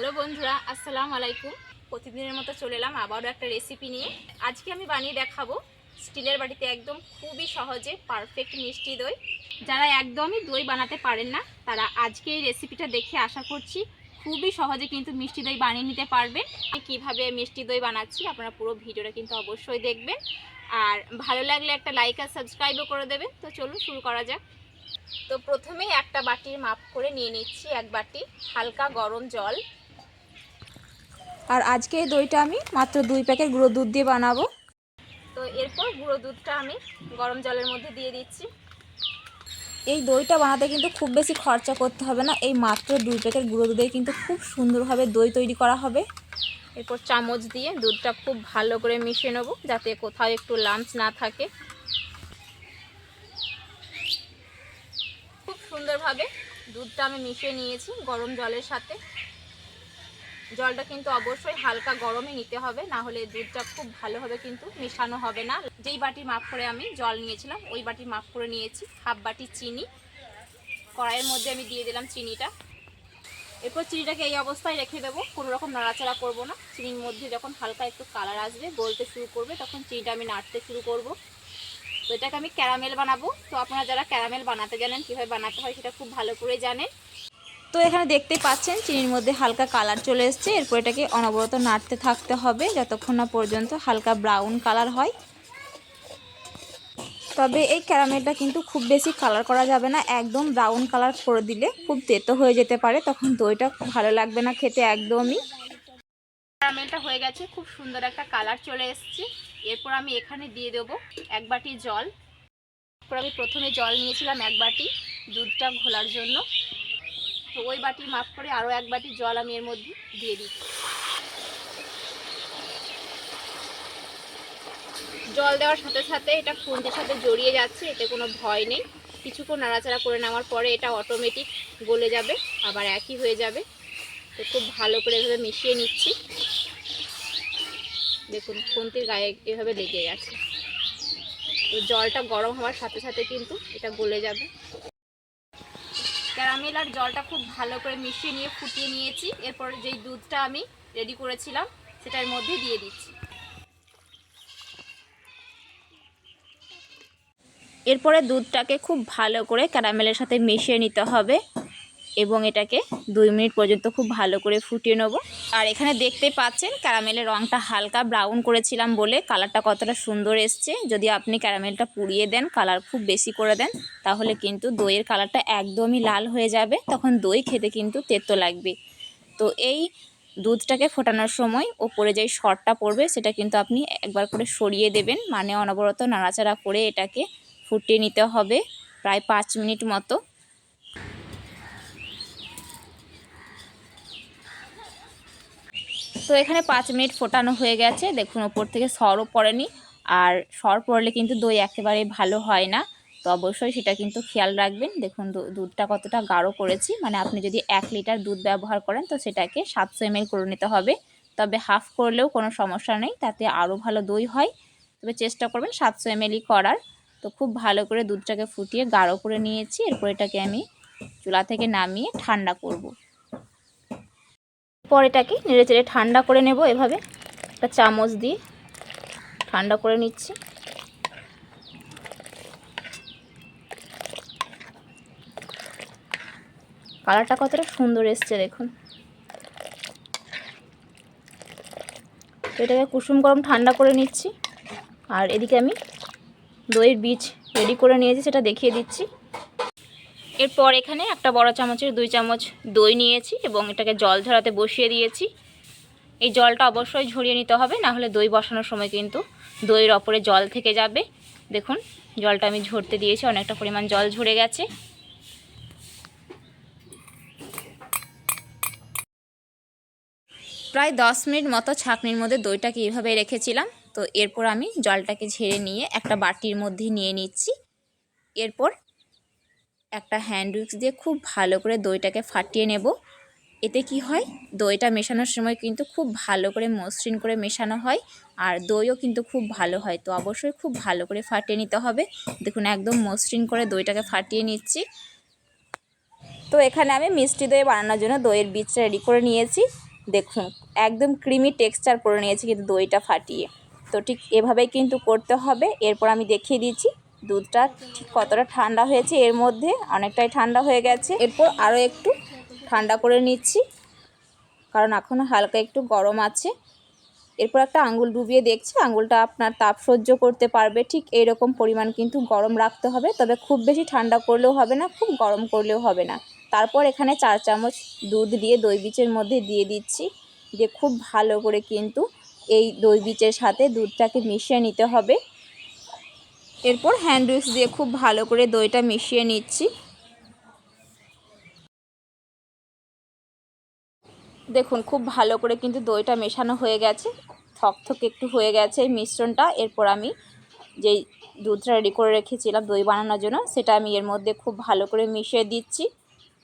Hello বন্ধুরা, আসসালামু আলাইকুম। প্রতিদিনের মতো চলে এলাম আবারও একটা রেসিপি নিয়ে। আজকে আমি বানিয়ে দেখাবো স্টিলের বাড়িতে একদম খুবই সহজে পারফেক্ট মিষ্টি দই। যারা একদমই দই বানাতে পারেন না, তারা আজকে এই রেসিপিটা দেখে আশা করছি খুবই সহজে কিন্তু মিষ্টি দই বানিয়ে নিতে পারবেন। কীভাবে মিষ্টি দই বানাচ্ছি আপনারা পুরো ভিডিওটা কিন্তু অবশ্যই দেখবেন। আর ভালো লাগলে একটা লাইক আর সাবস্ক্রাইবও করে দেবেন। তো চলুন শুরু করা যাক। তো প্রথমেই একটা বাটির মাপ করে নিয়ে নিচ্ছি এক বাটি হালকা গরম জল। আর আজকে এই দইটা আমি মাত্র দুই প্যাকেট গুঁড়ো দুধ দিয়ে বানাবো। তো এরপর গুঁড়ো দুধটা আমি গরম জলের মধ্যে দিয়ে দিচ্ছি। এই দইটা বানাতে কিন্তু খুব বেশি খরচা করতে হবে না এই মাত্র দুই প্যাকেট গুঁড়ো দুধে কিন্তু খুব সুন্দরভাবে দই তৈরি করা হবে। এরপর চামচ দিয়ে দুধটা খুব ভালো করে মিশিয়ে নেব যাতে কোথাও একটু লাঞ্চ না থাকে। খুব সুন্দরভাবে দুধটা আমি মিশিয়ে নিয়েছি গরম জলের সাথে। জলটা কিন্তু অবশ্যই হালকা গরমে নিতে হবে না হলে দুধটা খুব ভালোভাবে কিন্তু, মেশানো হবে না। যেই বাটি মাপ করে আমি জল নিয়েছিলাম, ওই বাটির মাপ করে নিয়েছি, হাফ বাটি চিনি। কড়াইয়ের মধ্যে আমি দিয়ে দিলাম চিনিটা। এরপর চিনিটাকে এই অবস্থায় রেখে দেবো কোনো রকম নাড়াচাড়া করব না। চিনির মধ্যে যখন হালকা একটু কালার আসবে, গলতে শুরু করবে, তখন চিনিটা আমি নাড়তে শুরু করব। তো এটাকে আমি ক্যারামেল বানাবো। তো আপনারা যারা ক্যারামেল বানাতে জানেন, কীভাবে বানাতে হয় সেটা খুব ভালো করে জানেন। তো এখানে দেখতে পাচ্ছেন, চিনির মধ্যে হালকা কালার চলে এসছে। এরপর এটাকে অনবরত নাড়তে থাকতে হবে, যতক্ষণ না পর্যন্ত হালকা ব্রাউন কালার হয়। তবে এই ক্যারামেলটা কিন্তু খুব বেশি কালার করা যাবে না, একদম ব্রাউন কালার করে দিলে খুব তেতো হয়ে যেতে পারে, তখন দইটা ভালো লাগবে না খেতে একদমই। ক্যারামেলটা হয়ে গেছে, খুব সুন্দর একটা কালার চলে এসছে। এরপর আমি এখানে দিয়ে দেবো এক বাটি জল। এরপর আমি প্রথমে জল নিয়েছিলাম এক বাটি, দুধটা ঘোলার জন্য। তো ওই বাটি মাপ করে আরও এক বাটি জল আমি এর মধ্যে দিয়ে দিচ্ছি। জল দেওয়ার সাথে সাথে এটা খুন্তির সাথে জড়িয়ে যাচ্ছে, এতে কোনো ভয় নেই। কিছুক্ষণ নাড়াচাড়া করে নেওয়ার পরে এটা অটোমেটিক গলে যাবে, আবার একই হয়ে যাবে। তো খুব ভালো করে এভাবে মিশিয়ে নিচ্ছি। দেখুন, খুন্তির গায়ে এভাবে লেগে গেছে। তো জলটা গরম হওয়ার সাথে সাথে কিন্তু এটা গলে যাবে। ক্যারামেল আর জলটা খুব ভালো করে মিশিয়ে নিয়ে ফুটিয়ে নিয়েছি। এরপর যেই দুধটা আমি রেডি করেছিলাম, সেটার মধ্যে দিয়ে দিচ্ছি। এরপরে দুধটাকে খুব ভালো করে ক্যারামেলের সাথে মিশিয়ে নিতে হবে। এবং এটাকে দুই মিনিট পর্যন্ত খুব ভালো করে ফুটিয়ে নেব। আর এখানে দেখতে পাচ্ছেন, ক্যারামেলের রঙটা হালকা ব্রাউন করেছিলাম বলে কালারটা কতটা সুন্দর এসছে। যদি আপনি ক্যারামেলটা পুড়িয়ে দেন, কালার খুব বেশি করে দেন, তাহলে কিন্তু দইয়ের কালারটা একদমই লাল হয়ে যাবে। তখন দই খেতে কিন্তু তেতো লাগবে। তো এই দুধটাকে ফোটানোর সময় ওপরে যেই শর্টটা পড়বে, সেটা কিন্তু আপনি একবার করে সরিয়ে দেবেন। মানে অনবরত নাড়াচাড়া করে এটাকে ফুটিয়ে নিতে হবে প্রায় পাঁচ মিনিট মতো। তো এখানে পাঁচ মিনিট ফোটানো হয়ে গেছে। দেখুন, ওপর থেকে সরও পড়েনি। আর সর পড়লে কিন্তু দই একেবারে ভালো হয় না। তো অবশ্যই সেটা কিন্তু খেয়াল রাখবেন। দেখুন দুধটা কতটা গাঢ় করেছি। মানে আপনি যদি এক লিটার দুধ ব্যবহার করেন, তো সেটাকে সাতশো এমএল করে নিতে হবে। তবে হাফ করলেও কোনো সমস্যা নেই, তাতে আরও ভালো দই হয়। তবে চেষ্টা করবেন সাতশো এমএলই করার। তো খুব ভালো করে দুধটাকে ফুটিয়ে গাঢ় করে নিয়েছি। এরপর এটাকে আমি চুলা থেকে নামিয়ে ঠান্ডা করব। পর এটাকে নেড়ে চেড়ে ঠান্ডা করে নেব এভাবে। একটা চামচ দিয়ে ঠান্ডা করে নিচ্ছি। কালারটা কতটা সুন্দর এসছে দেখুন। এটাকে কুসুম গরম ঠান্ডা করে নিচ্ছি। আর এদিকে আমি দইয়ের বীজ রেডি করে নিয়েছি, সেটা দেখিয়ে দিচ্ছি। এরপর এখানে একটা বড় চামচের দুই চামচ দই নিয়েছি এবং এটাকে জল ঝরাতে বসিয়ে দিয়েছি। এই জলটা অবশ্যই ঝরিয়ে নিতে হবে, না হলে দই বসানোর সময় কিন্তু দইয়ের ওপরে জল থেকে যাবে। দেখুন, জলটা আমি ঝরতে দিয়েছি, অনেকটা পরিমাণ জল ঝরে গেছে। প্রায় দশ মিনিট মতো ছাঁকনির মধ্যে দইটাকে এইভাবে রেখেছিলাম। তো এরপর আমি জলটাকে ঝেড়ে নিয়ে একটা বাটির মধ্যে নিয়ে নিচ্ছি। এরপর একটা হ্যান্ড উইক্স দিয়ে খুব ভালো করে দইটাকে ফাটিয়ে নেব। এতে কি হয়? দইটা মেশানোর সময় কিন্তু খুব ভালো করে মসৃণ করে মেশানো হয় আর দইও কিন্তু খুব ভালো হয়। তো অবশ্যই খুব ভালো করে ফাটিয়ে নিতে হবে। দেখুন, একদম মসৃণ করে দইটাকে ফাটিয়ে নিচ্ছি। তো এখানে আমি মিষ্টি দই বানানোর জন্য দইয়ের বীজটা রেডি করে নিয়েছি। দেখুন, একদম ক্রিমি টেক্সচার করে নিয়েছি কিন্তু দইটা ফাটিয়ে। তো ঠিক এভাবেই কিন্তু করতে হবে। এরপর আমি দেখিয়ে দিচ্ছি দুধটা ঠিক কতটা ঠান্ডা হয়েছে এর মধ্যে অনেকটাই ঠান্ডা হয়ে গেছে। এরপর আরও একটু ঠান্ডা করে নিচ্ছি, কারণ এখনও হালকা একটু গরম আছে। এরপর একটা আঙ্গুল ডুবিয়ে দেখছি আঙ্গুলটা আপনার তাপ সহ্য করতে পারবে, ঠিক এইরকম পরিমাণ কিন্তু গরম রাখতে হবে, তবে খুব বেশি ঠান্ডা করলেও হবে না, খুব গরম করলেও হবে না। তারপর এখানে চার চামচ দুধ দিয়ে দই বীজের মধ্যে দিয়ে দিচ্ছি, দিয়ে খুব ভালো করে কিন্তু এই দই বীজের সাথে দুধটাকে মিশিয়ে নিতে হবে। এরপর হ্যান্ড উইক্স দিয়ে খুব ভালো করে দইটা মিশিয়ে নিচ্ছি। দেখুন, খুব ভালো করে কিন্তু দইটা মেশানো হয়ে গেছে। থকথকে একটু হয়ে গেছে এই মিশ্রণটা। এরপর আমি যেই দুধটা রেডি করে রেখেছিলাম দই বানানোর জন্য, সেটা আমি এর মধ্যে খুব ভালো করে মিশিয়ে দিচ্ছি।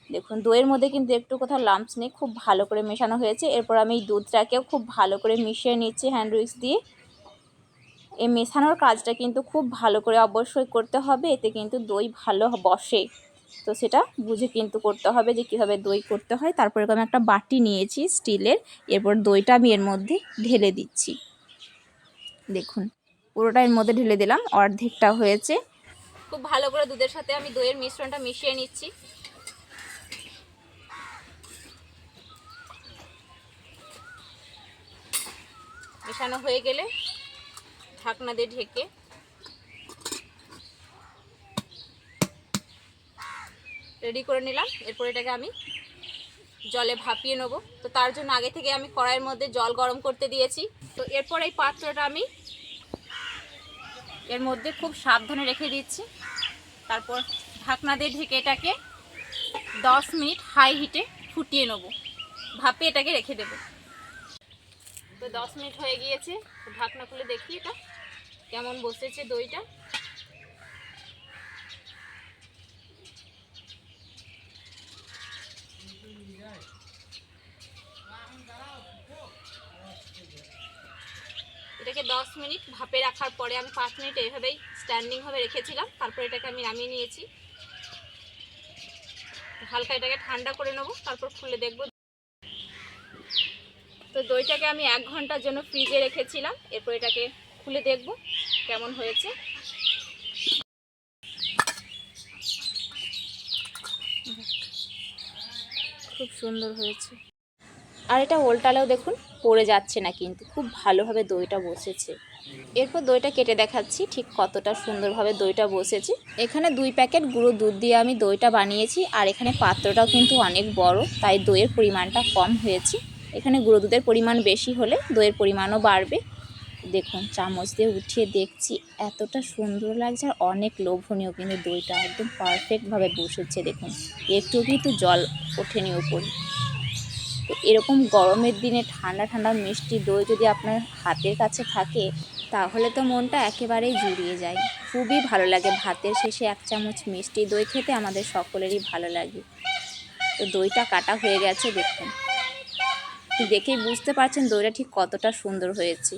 দেখুন, দইয়ের মধ্যে কিন্তু একটু কোথাও লাম্পস নেই, খুব ভালো করে মেশানো হয়েছে। এরপর আমি এই দুধটাকেও খুব ভালো করে মিশিয়ে নিচ্ছি হ্যান্ড উইক্স দিয়ে। এই মেশানোর কাজটা কিন্তু খুব ভালো করে অবশ্যই করতে হবে, এতে কিন্তু দই ভালো বসে। তো সেটা বুঝে কিন্তু করতে হবে যে কীভাবে দই করতে হয়। তারপরে আমি একটা বাটি নিয়েছি স্টিলের, এরপর দইটা আমি এর মধ্যে ঢেলে দিচ্ছি। দেখুন, পুরোটা এর মধ্যে ঢেলে দিলাম, অর্ধেকটা হয়েছে। খুব ভালো করে দুধের সাথে আমি দইয়ের মিশ্রণটা মিশিয়ে নিচ্ছি। মেশানো হয়ে গেলে ঢাকনা দিয়ে ঢেকে। রেডি করে নিলাম। এরপর এটাকে আমি জলে ভাপিয়ে নেব। তো তার জন্য আগে থেকে আমি কড়াইয়ের মধ্যে জল গরম করতে দিয়েছি। তো এরপর এই পাত্রটা আমি এর মধ্যে খুব সাবধানে রেখে দিচ্ছি। তারপর ঢাকনা দিয়ে ঢেকে এটাকে দশ মিনিট হাই হিটে ফুটিয়ে নেব। ভাপে এটাকে রেখে দেব। তো দশ মিনিট হয়ে গিয়েছে ঢাকনা খুলে দেখি এটা। কেমন বসেছে দইটা? এটাকে দশ মিনিট ভাপে রাখার পরে আমি পাঁচ মিনিট এইভাবেই স্ট্যান্ডিংভাবে রেখেছিলাম, তারপর এটাকে আমি নামিয়ে নিয়েছি। হালকা এটাকে ঠান্ডা করে নেব, তারপর খুলে দেখব তো দইটাকে আমি এক ঘণ্টার জন্য ফ্রিজে রেখেছিলাম। এরপর এটাকে খুলে দেখব কেমন হয়েছে। খুব সুন্দর হয়েছে। আর এটা ওল্টালেও দেখুন পড়ে যাচ্ছে না কিন্তু, খুব ভালোভাবে দইটা বসেছে। এরপর দইটা কেটে দেখাচ্ছি ঠিক কতটা সুন্দরভাবে দইটা বসেছে। এখানে দুই প্যাকেট গুঁড়ো দুধ দিয়ে আমি দইটা বানিয়েছি, আর এখানে পাত্রটাও কিন্তু অনেক বড়, তাই দইয়ের পরিমাণটা কম হয়েছে। এখানে গুঁড়ো দুধের পরিমাণ বেশি হলে দইয়ের পরিমাণও বাড়বে। দেখুন, চামচ দিয়ে উঠিয়ে দেখছি, এতটা সুন্দর লাগছে আর অনেক লোভনীয় কিন্তু দইটা একদম পারফেক্টভাবে বসেছে, দেখুন। একটু কিন্তু জল ওঠেনি উপরে। তো এরকম গরমের দিনে ঠান্ডা ঠান্ডা মিষ্টি দই যদি আপনার হাতের কাছে থাকে, তাহলে তো মনটা একেবারেই জুড়িয়ে যায়। খুবই ভালো লাগে ভাতের শেষে এক চামচ মিষ্টি দই খেতে, আমাদের সকলেরই ভালো লাগে। তো দইটা কাটা হয়ে গেছে, দেখুন। দেখেই বুঝতে পারছেন দইটা ঠিক কতটা সুন্দর হয়েছে।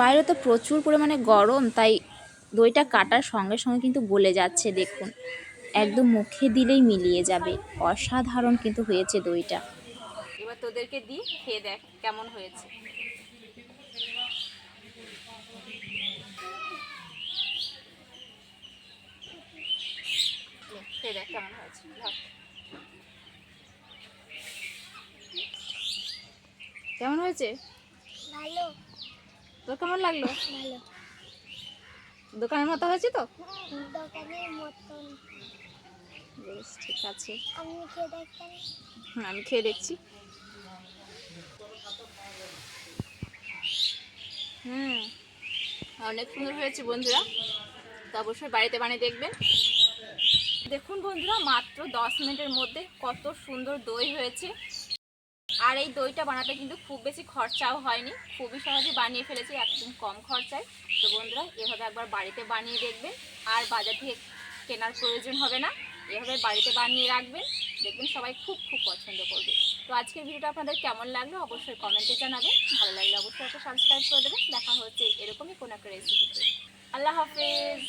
বাইরে তো প্রচুর পরিমাণে গরম, তাই দইটা কাটার সঙ্গে সঙ্গে কিন্তু গলে যাচ্ছে, দেখুন। একদম মুখে দিলেই মিলিয়ে যাবে। অসাধারণ কিন্তু হয়েছে দইটা। এবার তোদেরকে দিই, খেয়ে দেখ কেমন হয়েছে। খেয়ে দেখ কেমন হয়েছে ধর। কেমন হয়েছে? ভালো। তোর কেমন লাগল? ভালো। দোকানের মতো হয়েছে তো? দোকানের মতন। বেশ ঠিক আছে। আমি খেয়ে দেখতাম হুম, আমি খেয়ে দেখছি। হুম অনেক সুন্দর হয়েছে বন্ধুরা। তো অবশ্যই বাড়িতে বানিয়ে দেখবেন। দেখুন বন্ধুরা মাত্র দশ মিনিটের মধ্যে কত সুন্দর দই হয়েছে। আর এই দইটা বানাতে কিন্তু খুব বেশি খরচাও হয়নি। খুবই সহজে বানিয়ে ফেলেছি, একদম কম খরচায়। তো বন্ধুরা, এভাবে একবার বাড়িতে বানিয়ে দেখবেন। আর বাজার থেকে কেনার প্রয়োজন হবে না। এভাবে বাড়িতে বানিয়ে রাখবেন। দেখবেন সবাই খুব খুব পছন্দ করবে। তো আজকের ভিডিওটা আপনাদের কেমন লাগল অবশ্যই কমেন্টে জানাবেন। ভালো লাগলে অবশ্যই একটা সাবস্ক্রাইব করে দেবেন। দেখা হচ্ছে এরকমই কোনো একটা রেসিপিতে আল্লাহ হাফেজ।